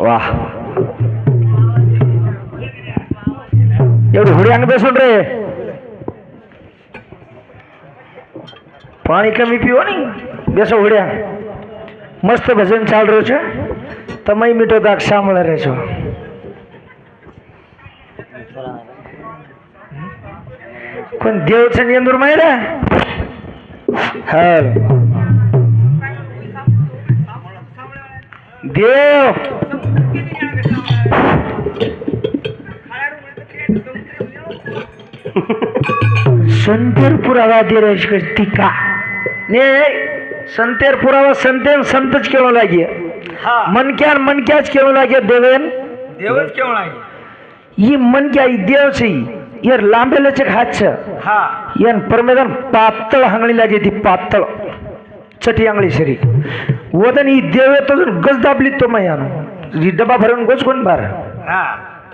ವಾಹ್ ಎವ್ರಿ ಹುಡಿ ಹಂಗ ಬೇಸುಣ್ರಿ પાણી કમી પીવો નહીં? બેસો ઉડ્યા મસ્ત ભજન ચાલ રહ્યું છે. તમે મીઠો દાખ સાંભળે રહેશો કોણ દેવ છે ની અંદર માર્યા હાલ દેવ! संतेर पुरावा दे रश का ने संतेर पुरावा संतेन संतच केवळ लागे हा. मनक्यान मनक्याच केवळ लागे देवेन. देवच केवळ ही मनक्या देव से यार लांबेले चक हात छ यान परमेदन पातळ हंगणी लागे ती पातळ. चटी आंगळी शरी वदन ही देव तो गज दाबली तो मयान. डबा भरून गोज कोण बार. हा.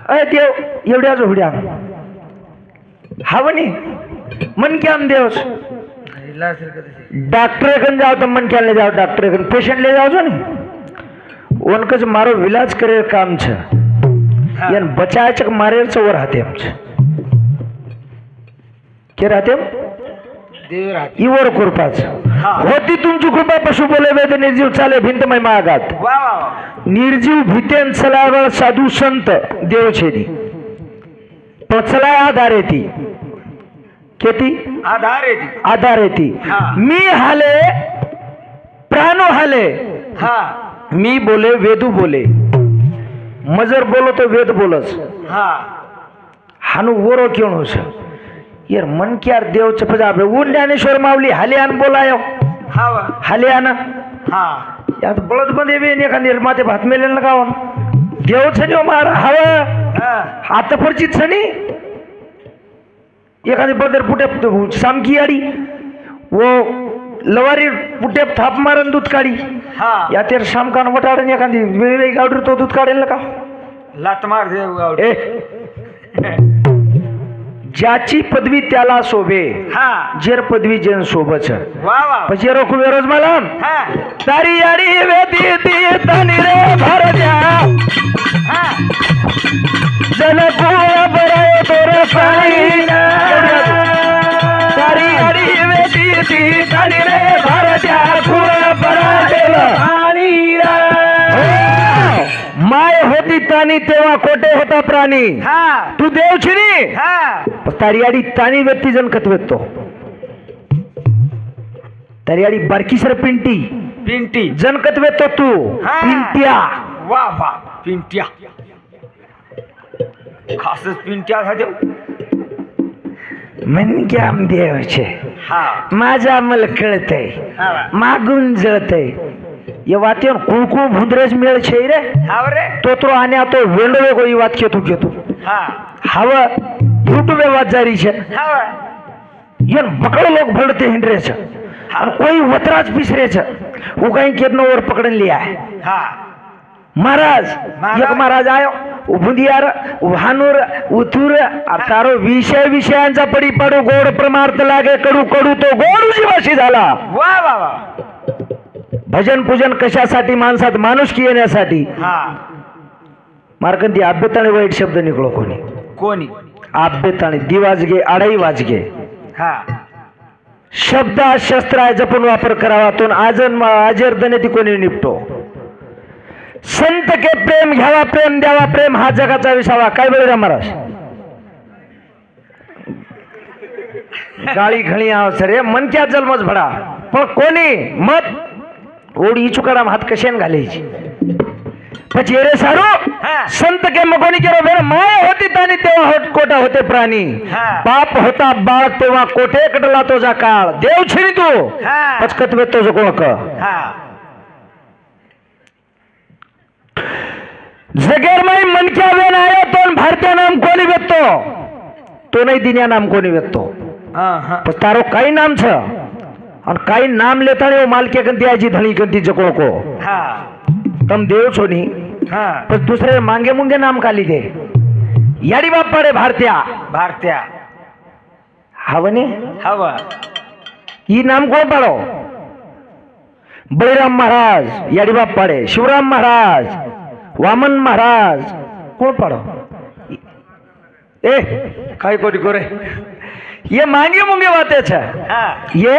अय देव जो जोड्या हा हवनी मन क्या देवस. डॉक्टर कन जाव तर मन की ले जाओ डॉक्टर कन पेशंट ले जाओ नाही नहीं उनको मारो इलाज करे काम छ. यान बचाए चक मारे छ. वो रहते राहते इवर कृपाच होती तुमची कृपा पशु बोले वेद निर्जीव चाले भिंत मै मागात निर्जीव भितेन चला साधू संत देव छेदी पचला आधार येते खेती? आधार आहे आधार आहे हा. मी हाले प्राण हाले. हा. मी बोले वेदू बोले. मजर बोलो तो वेद बोलस. हा. हानू वोरो क्यों हो सर यार मन क्या देव चपजा पे वो ज्ञानेश्वर मावली हाले आन बोलायो. हा हाले आन. हा. यात बळदमध्ये बी एका निर्माते भात मेलेन गावन देव छनी हो मार हवा. हात आता परची छनी एखादी बदर पुट्याप सामकी आडी. व लवारी पुट्याप थाप मारन दूध काढी. या तर सामकान वटाडन एखादी वेगवेगळी गावडी तो दूध काढेल ना का? लात मार दे ज्याची पदवी त्याला शोभे जेर पदवी जन सोबत. पचे रोख वेरोज मला तारी आडी वेदी ती तनी रे भर द्या जन गोळा बरं होती तानी तेव्हा कोटे होता प्राणी હા तू देव छिनी હા तारी आडी तानी व्यक्ती जण कतवेतो तारी आडी बारकी सर पिंटी પિંટી जण कतवेतो तू हा. पिंट्या વાહ વાહ પિંટ્યા ખાસ જ પિંટ્યા થયો मन आम देव छे હા माझा मल कळतय હા વાહ मागून जळतय એ વાત એમ કુકુ ભૂંદરેજ મેળ છે રે. આવરે તોતરો આને આ તો વેંડવે કોઈ વાત કેતું કેતું હા. હવે ભૂટવે વાત જારી છે. હવે યન બકડ લોક ભળતે હિંડરે છે. અને કોઈ વતરાજ પીસરે છે. હું કઈ કેટનો ઓર પકડીને લે આય. હા. મહારાજ એક મહારાજ આવ્યો ઉભુંદિયાર ઉહાનુર ઉથુર આ તારો વિષય વિષયાંજા પડી પડો. ગોળ પ્રમાર્થ લાગે કડું કડું તો ગોળ જેવા સીધાલા વાહ વાહ વાહ. भजन पूजन कशासाठी माणसात माणुसकी येण्यासाठी? हा. मार्कंदी आब्यताणे वाईट शब्द निघलो कोणी? कोणी? आब्यताणे दिवाजगे आडाई वाजगे. हा. शब्द हा शस्त्र आहे जपून वापर करावा तो आजन आजर दने ती कोणी निपटो? संत के प्रेम घ्यावा प्रेम द्यावा प्रेम हा जगाचा विसावा. काय बळीराम महाराज? गाळी घळी अवसर हे मनक्या जन्मच भडा पण कोणी मत थोडी चुकाराम हात कशेन घालायची? जेरे सारू संत के मगोनी के रोबेर माय होती तानी तेव्हा होत कोटा होते प्राणी. बाप होता बाळ तेव्हा कोठे कडला तुझा काळ? देव छिरी तू. पचकत पचकतवे तुझं कोक जगेर माई मनक्या वेन आयो तो भारतीय नाम कोणी व्यक्तो तो नाही दिन्या नाम कोणी व्यक्तो तारो काही नाम छ? और काही नाम लेता नाही मालके कंती आजी धनी कंती जको को। हा। तम देव सोनी पण दुसरे मांगे मुंगे नाम काली दे याडी बाप पड़े भारत्या। भारत्या। हवने? हव। ही नाम कोण पाडो? बळीराम महाराज याडी बाप पाडे। शिवराम महाराज वामन महाराज कोण पाडो? ए काय कोटी कोरे। ये मांगे मुंगे वाते छे। ये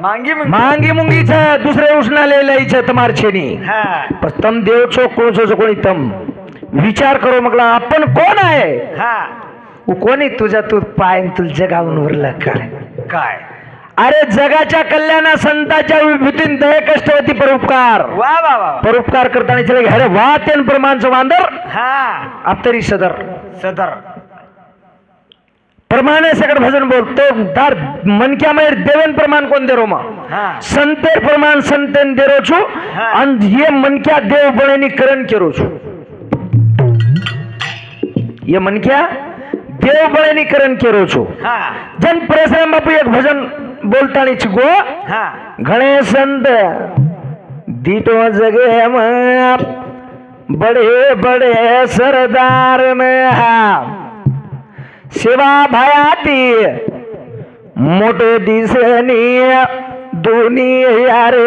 मांगी मुंगी. मांगी दुसरे उष्णाले लई तमार छेनी पण तम देव छो कोण सो कोणी तम. विचार करो मग आपण कोण आहे? हा. कोणी तुझ्या तू पाय तुला जगावून उरला काय काय? अरे जगाच्या कल्याणा संताच्या विभूतीन दय कष्टवती परोपकार. वा वा वा परोपकार करताना चले अरे वा तेन प्रमाणचं वांदर. हा. अप्तरी सदर. सदर. प्रमाणे सगळं भजन बोलतो. दार मनक्या माहीर देवन प्रमाण कोण देरो मा संतेर प्रमाण संतेन देरो छु आणि ये मनक्या देव बणेनी करण केरो छो ये मनक्या देव बणेनी करण केरो छु जन परशुराम बापू एक भजन बोलतानी छिगो घणे संत दीटो जगे मा बड़े बड़े सरदार में हा સેવા ભયાતી. મોટે દિશની દુનિયા રે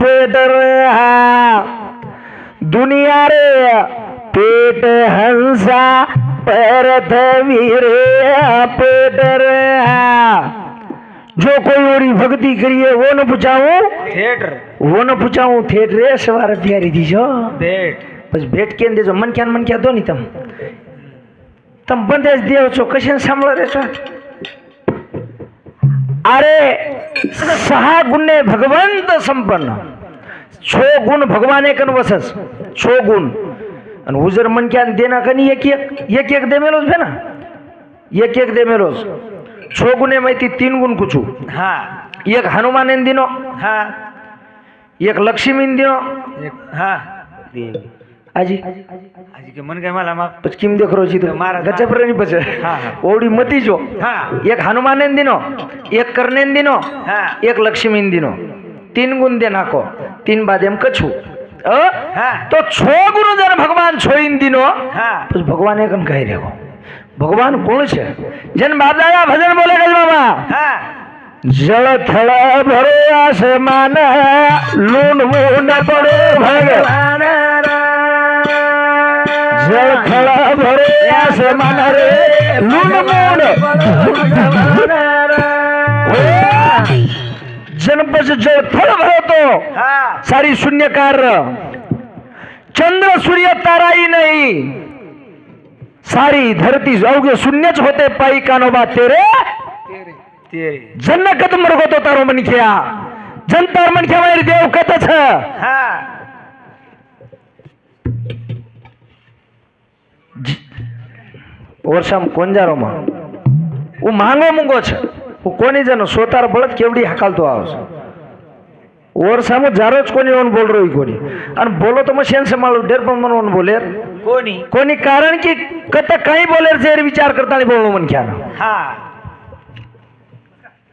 બેદર દુનિયા રે પેટ હંસા પરથવી રે પેટર જો કોઈ ઓરી ભક્તિ કરીએ વો ન પૂછાવું? થિયેટર. વો ન પૂછાવું થિયેટર સવારે તૈયારી દીજો ભેટ. પછી ભેટ કેમ દેજો? મન ક્યાં મન ક્યાં દો નહીં તમે. తంపందేశ్ దేవ్ सांभाळत सांभाळायचो अरे सहा गुणे भगवंत संपन्न। छो गुण भगवान एक वसस छो गुण। आणि उजर म्हणक्या देना कनी एक एक एक एक दे मेलोज भे ना एक एक दे मेलोज। छो गुणे माहिती तीन गुण कुचू। हा। एक हनुमान दिनो हा। एक लक्ष्मीन दिनो हा। આજી. આજી કે મન કે માલા માં પછી કેમ દેખરો છે તો? મારા ગજબ રેની પછી. હા ઓડી મતી જો. હા. એક હનુમાનેન દિનો એક કરનેન દિનો હા. એક લક્ષ્મીન દિનો તીન ગુણ દે નાખો. તીન બાદ એમ કછું. તો છો ગુણ જન ભગવાન છો ઇન દિનો પછી ભગવાન એક કહી રહ્યો? ભગવાન કોણ છે? જન બાદાયા ભજન બોલે ગલવામાં. હા. જળથળ ભરે આસમાન લૂન મૂન પડે ભગવાન भरे मन रे भरतो सारी शून्यकार. चंद्र सूर्य ताराई नाही. सारी धरती अवघे शून्यच होते पायी कानोबा तेरे. जन्नकत मृगतो तारो मनख्या जनता मनख्या माहिती म्हणजे देव कतच વર્ષામાં કોંજારોમાં. હું માંગો મૂંગો છે. હું કોની જનો સોતાર બળદ કેવડી હકાલતો આવશે વર્ષામાં જારો જ કોની ઓન બોલ રહ્યું કોની? અને બોલો તો મેં સેન્સ માળું ડેર પણ મને ઓન બોલેર કોની? કોની? કારણ કે કતા કઈ બોલેર છે વિચાર કરતા નહીં બોલવું મને ખ્યાલ. હા.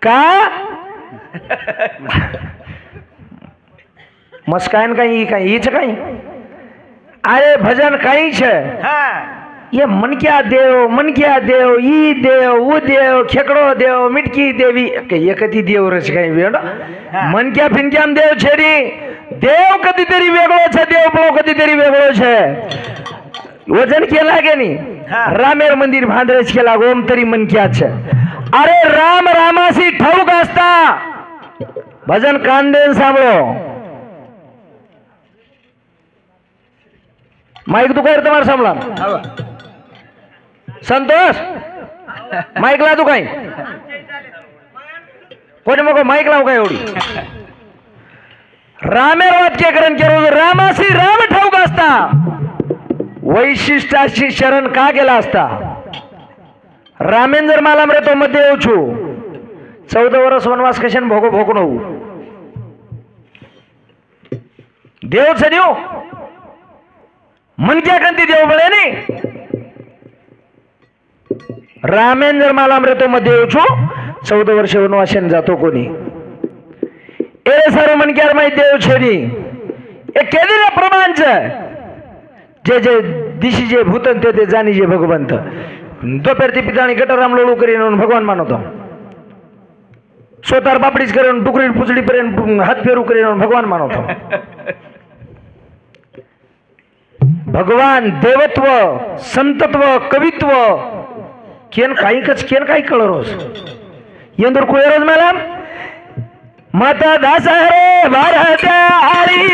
का મસ્કાયન કઈ કઈ ઈ છે કઈ? અરે ભજન કઈ છે? હા. ये मनक्या देव मन क्या देव ई देव ऊ देव खेकडो देव मिटकी देवी. ये एकती देव रच गए मन क्या फिन क्या देव छेरी देव कधीतरी वेगळो छे देव पण कधीतरी वेगळो छे. वजन के लागे नी? रामेर मंदिर भांदरेच केला ओम तरी मनक्या छे. अरे राम रामासी ठाऊक गास्ता भजन कांदेन सांभळो. माईक तू काय तुम्हाला सांभळा. संतोष? माईक ला तू काही कोणी मग माईक लाव काय एवढी? रामेर वाक्यकरण केलं. रामाशी राम ठाऊक असता वैशिष्ट्याशी शरण का गेला असता? रामेन जर मला मरे तो मध्ये येऊ छू. चौदा वर्ष वनवास कशाने भोगो भोगू नऊ? देव छ देव मन क्या कंती देव बळे नाही रामेन जर मला मृतमध्ये येऊचू चौदा वर्ष वनवाशाने जातो कोणी. ए सर्व म्हणक्यार माहिती देव छेरी ए केलेलं प्रमाणच. जे जे दिशी जे भूतन ते ते जाणी जे भगवंत. दोपहर ती पिताणी गटराम लोळू करीन भगवान मानवतो स्वतः बापडीच करेन टुकडी पुचडीपर्यंत हात फेरू करीन भगवान मानवतो भगवान देवत्व संतत्व कवित्व केन काही कच केन काही कळरोस येंदूर कुळरोज मॅडम माता दास रे भारत आळी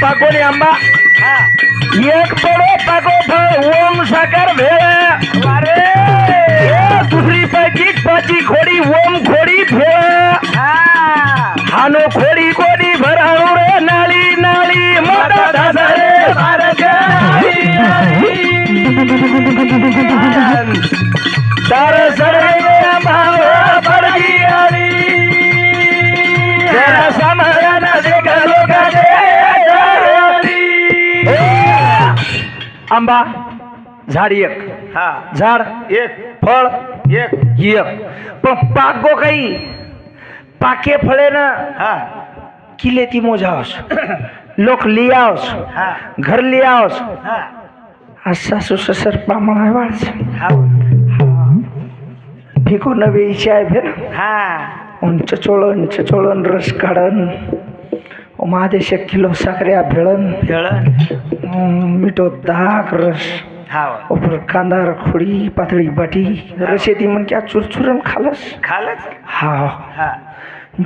आंबा आंबा एक बडो पागो फळ, ओम साखर भे आंबा झाड एक. हा. झाड एक. फळ एक. एक. पण पागो काही पाके फळे ना हा. किले ती मोजावस. लोक लियावस. घर लियावस. हा. असा सुससर पामळा वाळस हा. फिको नवे इच्छा आहे फिर. हा. उंच चोळण उंच चोळण रस काढण महादेश एक किलो साखऱ्या भेळण खेळ मिठो दाग रस हा उपर कांदा खोडी पातळी बाटी रस येते म्हण क्या चुरचुरण खालस खालच हा हा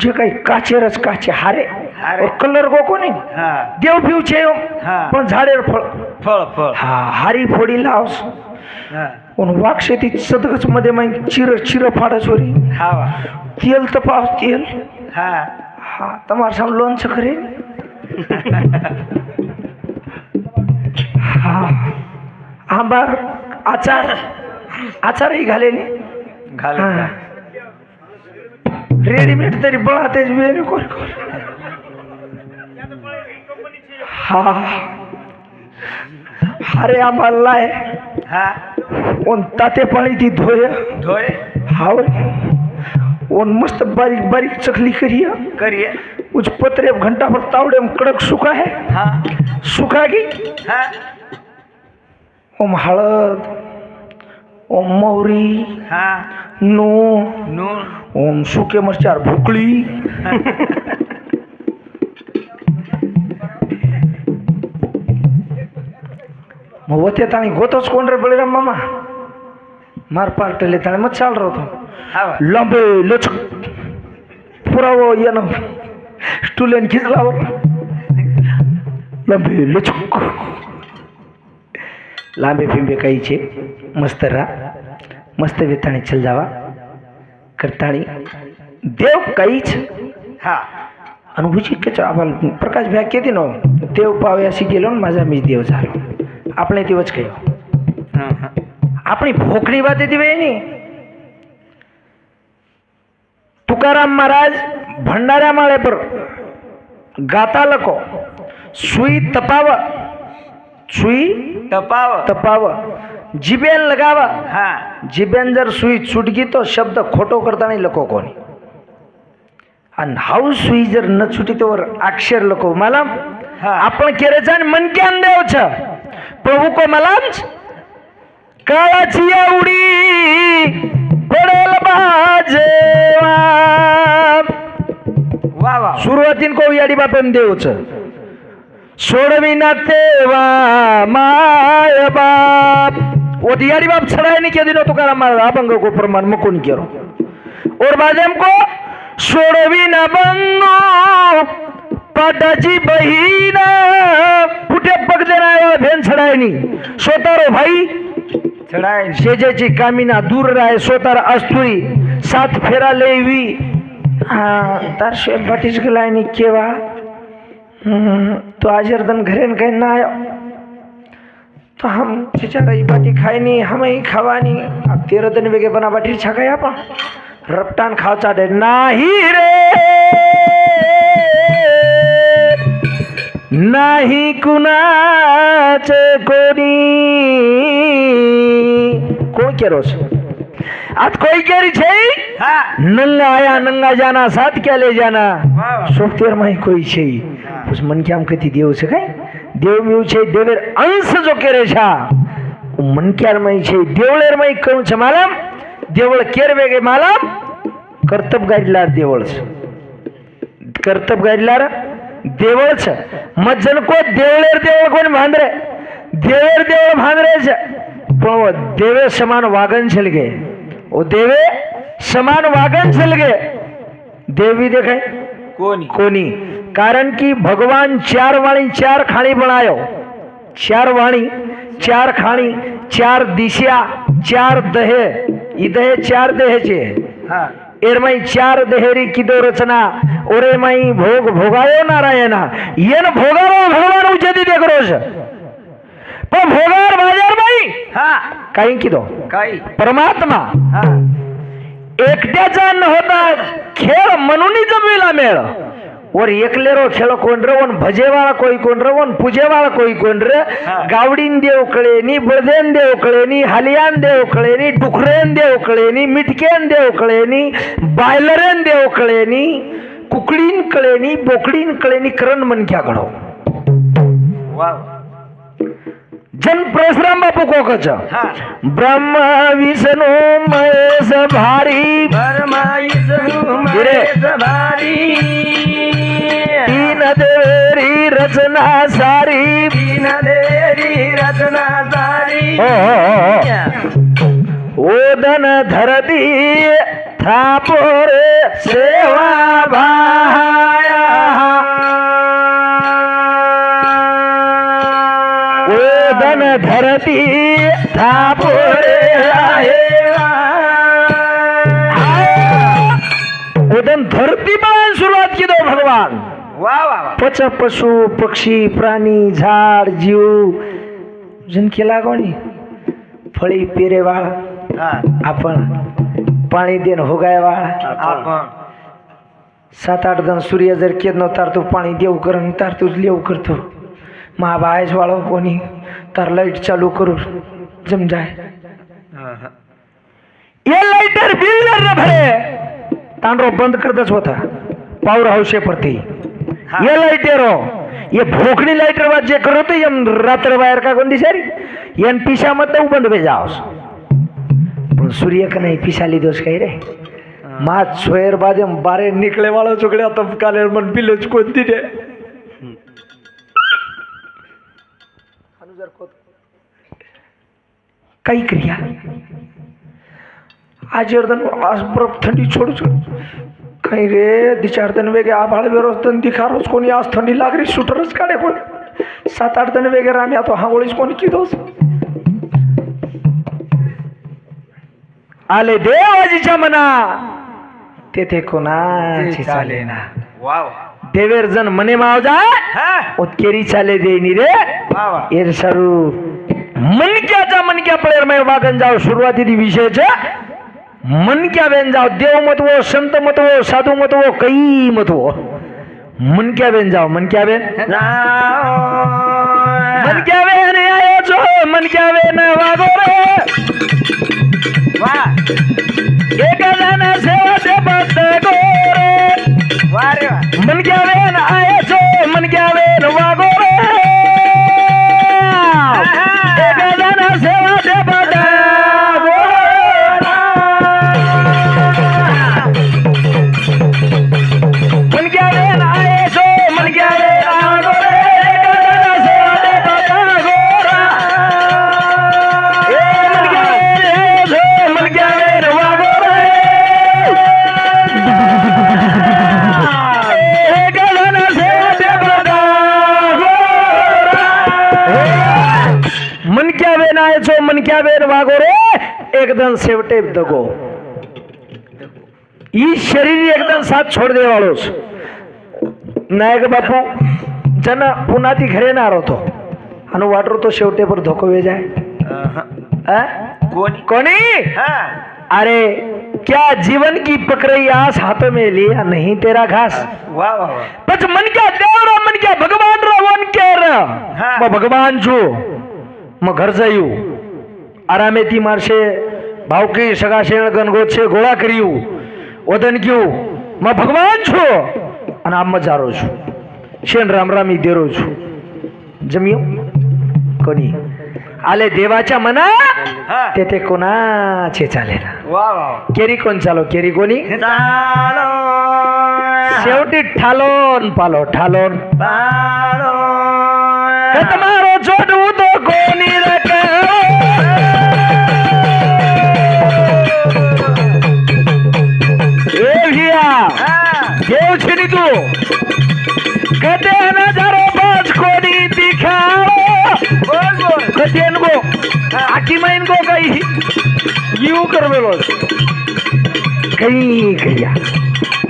जे काही काचे रस काचे हारे हारे. कलर गो कोणी हा देव पिवचे हा. पण झाडेर फळ फळ फळ हा हारी फोडी लावस हा पण वाघ शेती सदगच मध्ये मग चिर चिर फाडच होरी हा वा तेल तर पाव तेल हा તમારા સામે લોન છોકરી આંબાર આચાર આચાર એ ઘાલે ને ઘાલે રેડીમેડ તરી બળાતે જ બેને કોર કોર હા અરે આંબા લાય હા ઓન તાતે પાણીથી ધોયે ધોયે હાવ ओन मस्त बारीक बारीक चकली करिए करिए कुछ पतरे घंटा पर तावड़े में कड़क सुखा है. हाँ. सुखा की? हाँ. ओम हळद ओम मौरी हाँ. नो नो ओम सूखे मरचार भुकली. मग तानी गोतोस गोतच कोण रे मामा? मार पार्टले ताने मत चाल राहतो લાંબે લચક પુરાવો એનો. સ્ટુલેન ખીચલાવો લાંબે લચક લાંબે ફીંબે કઈ છે? મસ્તરા મસ્ત વેતાણી છલજાવા. કરતાણી. દેવ કઈ છે? હા. અનુભૂજી કે છો આપણે પ્રકાશભાઈ કહેતી નો દેવ પાવ્યા શીખેલો ને માજા મીજ દેવ ચાલો આપણે તેવો જ કહ્યું આપણી ભોખની વાત હતી ભાઈ નહીં तुकाराम महाराज भंडाऱ्या माळे पर गाता लको. सुई तपाव. सुई तपाव. तपाव. जिबेन लगाव. हा. जिबेन जर सुई चुटगी तो शब्द खोटो करता नाही लको कोणी. आणि हाऊ सुई जर न चुटी तोवर अक्षर लको. मला हा. आपण केरेचा आणि मनक्यान देव छ प्रभू को मलाच काळाची एवढी पडेल बाजेवा वा वा सुरुवातीन को याडी बापेन देवच. सोडविना तेवा माय बाप. वो याडी बाप नहीं क्या दिनो तुकाराम महाराज अभंग को प्रमाण में कोणी केरो. और बाजेम को सोडविना बंगो. पाटाची बहीण. कुठे पग देणार भेन छड़ाय नहीं सोतारो भाई चढाय शेजेची कामिना दूर राय सोतार अस्तुरी सात फेरा लेवी हा तार शेप बाटीच गेलाय नि केवा. हम्म, तो आजर्दन घरेन काही ना आयो तो हम चिचारा ही बाटी खायनी हम ही खावानी. अब तेरह दिन वेगे बना बाटी छकाय आपण. रपटान खावचा दे नाही रे! नाही कुणाचे कोणी. કોણ કેરો છે આજ કોઈ કેરી છે નંગા આયા નંગા જાના સાત ક્યાં લે જાના સોફ્ટવેર માં કોઈ છે પછી મન ક્યાં કહેતી દેવ છે કઈ દેવ મ્યુ છે દેવેર અંશ જો કેરે છે મનક્યારમાં છે દેવળેરમાં કહું છે માલમ દેવળ કેર વેગે માલમ કરતબ ગાડીલાર દેવળ છે કરતબ ગાડીલાર દેવળ છે મજન કો દેવળેર દેવળ કોને ભાંદરે દેવળ દેવળ ભાંદરે છે पण देवे समान वागन छलगे ओ देवे समान वागन छलगे देवी देखे कोनी कोनी कारण की भगवान चार वाणी चार खाणी बनायो चार वाणी चार खाणी चार दिशा चार दहे इ दहे चार दहेचे हा एरमाई चार देहेरी किदो रचना ओरे माई भोग भोगायो नारायणा येन भोगारो भगवान उजेदी देख रोज पण भोगार भाजा हा. किदो हो? काही परमात्मा. एकट्याचा न होता खेळ म्हणून जमेला मेळ. वर एकलेरो खेळ कोण रवण भजेवाळा कोई कोण वन पूजेवाळा कोई कोण र? गावडीन देव कळेनी बळदेन देव कळेनी हलियान देव कळेनी डुकरेन देव कळेनी मिटकेन देव कळेनी बायलरेन देव कळेनी कुकडीन कळेनी बोकडीन कळेनी करण मनक्या घडव जन परशुराम बापू कोकाच्या ब्रह्मा विष्णू महेश भारी. ब्रह्मा विष्णू महेश भारी. तीन देरी रचना सारी. तीन देरी रचना सारी. हो हो, हो, हो. ओदन धरती थापोर सेवा भा त्याचा पशु पक्षी प्राणी झाड जीव केला लागवणी फळी पेरे वाळा आपण पाणी देण होगाय वाळा. आपण. सात आठ जण सूर्य जर केदन तारतो पाणी देव करून तारतोच लेव करतो. महाबायच वाळव कोणी तर लाइट चालू करू जम जाय. लाईटर लाइटर बिल भरे तांडरो बंद करतच होता. पावर हौशे पडते ये लाइटेरो ये भोकड़ी लाइटर बात जे करो हो तो हम रात्र बाहर का कोंदी सारी ये पिशा मत उबंद पे जाओस पण सूर्य का नाही पिशाली दोष काही रे मात सोयर बाजे बारे निकले वाळो चुकडे आता काले मन पिलोच कोणती रे काही क्रिया। आज थंडी छोडू छोडू काही रे? तिच्या तन वेगळे आभाळ व्यवस्थन दिखारच कोणी आज थंडी लागली सुटरच काढे कोणी? सात आठ जण वेगळे आम्ही आता हांगोळीच कोणी किदोस? आले देवाजीच्या मना. तेथे कोणाची चाले ना? वाव. देवेर जण मने मावजा? उत्केरी चाले देनी रे? एर सरू मनक्याचा मनक्या प्लेयरमध्ये वागण जाऊ सुरुवातीची विषयच. मन क्या बहन जाओ देव मत वो संत मत वो साधु मत वो कई मत वो मन क्या बहन जाओ मन क्या बहन? मन क्या बहन आयो जो मन क्या बहन वागो रे। वाह। एक जन सेवा से बस गो रे। वाह मन क्या बहन आयो जो मन क्या बहन वागो आयचो मनक्या बेन वागो रे एकदम शेवटे दगो ई शरीर एकदम साथ छोड दे वाळोस नायक बापू जन पुन्हा ती घरे येणार होतो आणि वाटर तो शेवटे पर धोको वे जाय अहं. आ? कोणी कोणी हा अरे क्या जीवन की पकड़ई आस हाथों में लिया नहीं तेरा घास वा वा वा પછી મન ક્યાં દેવરા મન ક્યાં ભગવાન રો વન કે ર હા. મ ભગવાન છું મ ઘર જયું આરામેથી મારશે. ભાવકી સગાશેણ ગનગોત છે ગોળા કર્યું. વદન ક્યું માં ભગવાન છો? અને આમ મજારો છું. શેણ રામ રામી દેરો છું. જમ્યો? કોની? આલે દેવાચા મના? તે તે કોના છે ચાલેલા? કેરી કોણ ચાલો? કેરી કોની? ચાલો. સેવટી ઠાલોન પાલો ઠાલોન. પાલો. તમારો જોડવું தேனுகோ அட்டிமைன்கோ கை யூ கருவேலோ கை கையா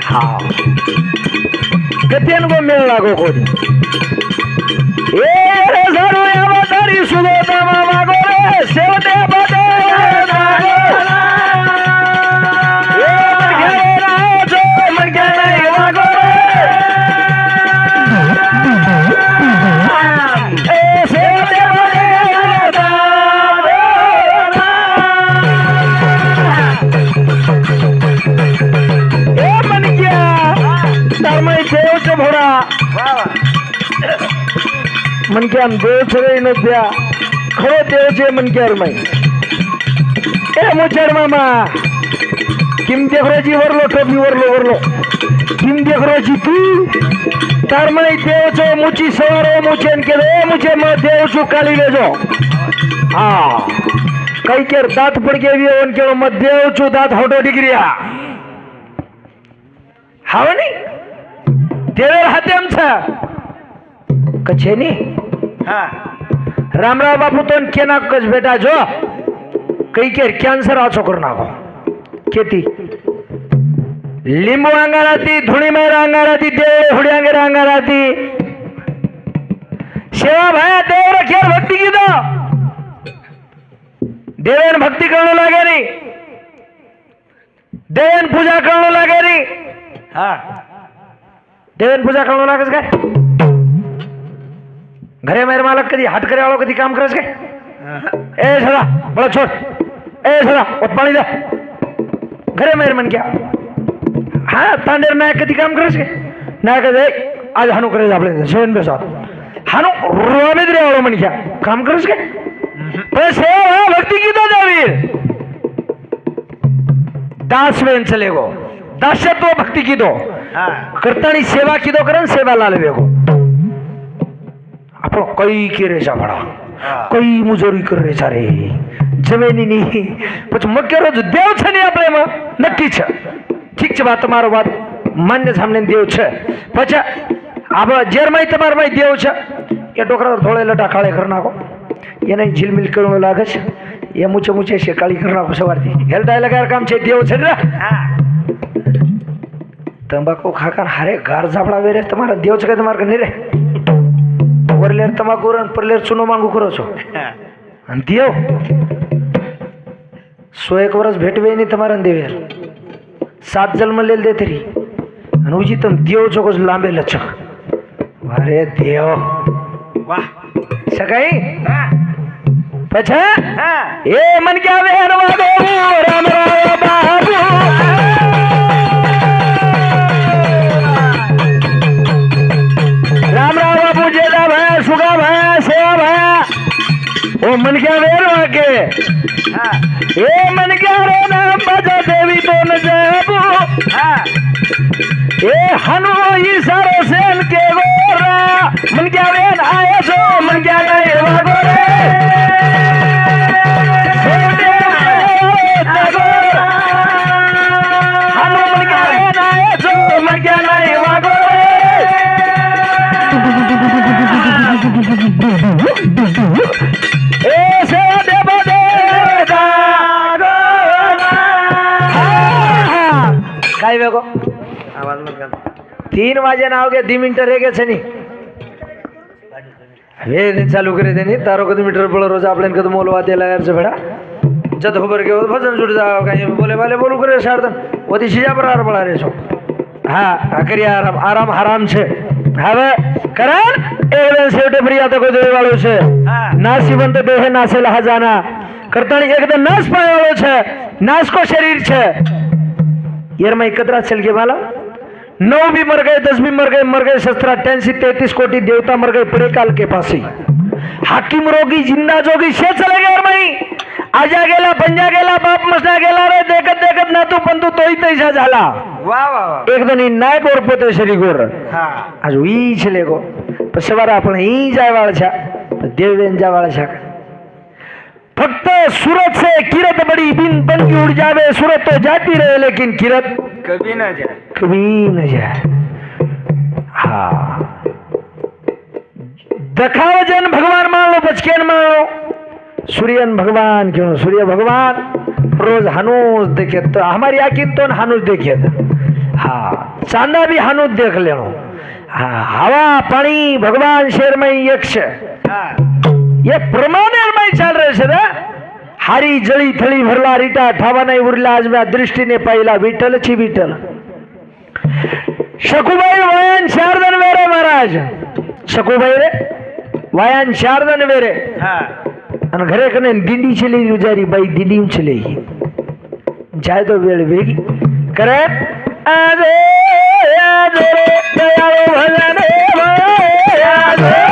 हा गो मेळ लागो कोणी ए रे सर्व आवतारी सुगोता मागो रे शेवटे बदल મનક્યામ દેવ છે રે નો દ્યા ખરો દેવ છે મનક્યાર મય એ મુચડ મામા કિમ દેખરોજી વરલો ટોપી વરલો વરલો કિમ દેખરોજી તું તાર મય દેવ છો મુચી સવારો મુચે ને કે એ મુચે મ દેવ છું કાલી લેજો હા કઈ કેર દાંત પડી ગઈ ઓન કેળો મ દેવ છું દાંત હોટો ડિગ્રીયા હાવ ની દેવેર હાથે એમ છે કછે ની रामराव बापू तो केना कस बेटा जो? कई केर कैंसर आचो करुना गो खेती लिंबू आंगा राती धुणी मायरा अंगारती देव हुडी अंगे रा सेवा भाया ते खेर भक्ति कीदो देवेन भक्ति करणो लागे री देवेन पूजा करणो लागे री हा. देवेन पूजा करणु लागे काय? घरे मेरे मालक कधी? हाट करे आलो कधी काम करस काय? ए सदा बळक छोड. ए सदा पाणी द्या घरे मेरे मन क्या. हा तांडेर नायक कधी काम करस काय? नायक आज हानू करे आपले. शेन बेसा. हानू रोमे रे आलो मन क्या. काम करस काय? पैसे सेवा भक्ती गीता द्यावी दास वेन चले गो. तो भक्ती की करताणी सेवा की करन सेवा लाल वेगो. વેગો આપણો કઈ કેરે છે ભણા હા. કઈ મુજોરી કરે છે રે જમીનની પછી મક્કે રોજ દેવ છે ને આપણે એમાં નક્કી છે ઠીક છે વાત તમારો વાત માન્ય સામને દેવ છે પછી આપણે જેરમાંય તમારામાં દેવ છે એ ટોકરા થોડે લટા કાળે કરી નાખો એને ઝીલમિલ કરવું લાગે છે એ મૂચે મૂચે છે કાળી કરી નાખો સવારથી હેલતા લગાર કામ છે દેવ છે ને हा તંબાકુ ખાકર હારે ગાર ઝાપડા વેરે તમારા દેવ છે કે તમારે નહીં રે पडले तर मग कोरण चुनो मागू करच आणि ती सो एक वर्ष भेटवे नाही तर मारण देवे सात जन्म लिहिले दे तरी. आणि उजी तर देव चोक लांबे लचक अरे देव. वा सकाळी? पछा? हे. मन क्या राम राम बाबा ओ मनक्या वेर वाके ए मनक्या रे नाम बजा देवी दोन जाबू। ए हनु ई सारो सेन के गोरा। मनक्या वेन आए सो मनक्या गए वागो रे એ સેવા દેવો દેતા काय वेगो आवाज मत कर तीन वाजे नाव गे दी मिनिटं रे गे छनी હવે એને ચાલુ કરી દેની તારો કદું મીટર પડો રોજ આપણે એને કદું મોલવા દે લાયર છે ભેડા જત ખબર કે ભજન છૂટ જાવ કઈ બોલે બાલે બોલું કરે શારદન ઓથી સીજા પર આર પડા રહેશો હા આ કરી આરામ આરામ હરામ છે હવે કરણ એકદમ છેવટે ફરિયાદ કોઈ દેવા વાળો છે હા. નાસીવંત દેહ નાસેલા હજાના કરતાણી એકદમ નાશ પાય વાળો છે નાશકો શરીર છે યારમાં એકત્રા છેલ કે માલા नौ भी मर गए दस भी मर गए मर गए शस्त्र अट्ठासी तैतीस कोटि देवता मर गए पड़े काल के पास ही हाकिम रोगी जिंदा जोगी शे चले गए और माई आजा गेला पंजा गेला बाप मसना गेला रे देखत देखत ना तू पण तू तोही तैसा झाला वा वा वा એકદમ ઈ નાયક ઓર પોતે શરી ગોર હા આજ ઈ છે લેગો પછી સવારે આપણે ઈ જાય વાળ છે દેવબેન જા વાળ છે ફક્ત સુરત से किरत बड़ी बिन बन की उड़ जावे सूरत तो जाती रहे लेकिन किरत કભી ના જાય कभी न जाए हाँ दखावजन भगवान मान लो बचकेन मान लो सूर्यन भगवान घेऊन सूर्य भगवान रोज हनुस देखे तो हमारी आखिर तो हनुस देखेत हा चांदा भी हनुस देख लेणो हा हवा पाणी भगवान शेरमयी यक्ष. ये प्रमाण चाल चल रहे सर हरी जळी थळी भरला रिटा ठावा नाही उरला आजम्या दृष्टीने पाहिला विठल ची विठल शकुबाई वयन शारदन वेरे महाराज. शकुबाई रे वयान शारदन वेरे. અને ઘરે કને દીડી છેલી ઉજારી બાઈ દીડી છેલી જાય તો વેળ વેગી. કરે? આદે આદે રે, દયાળુ ભજન રે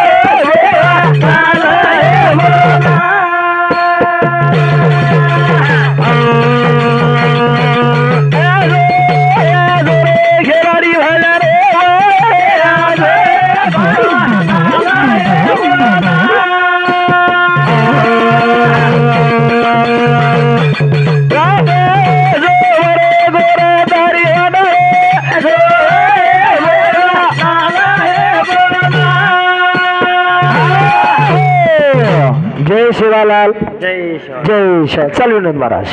જય શાહ ચાલ્યું મહારાજ.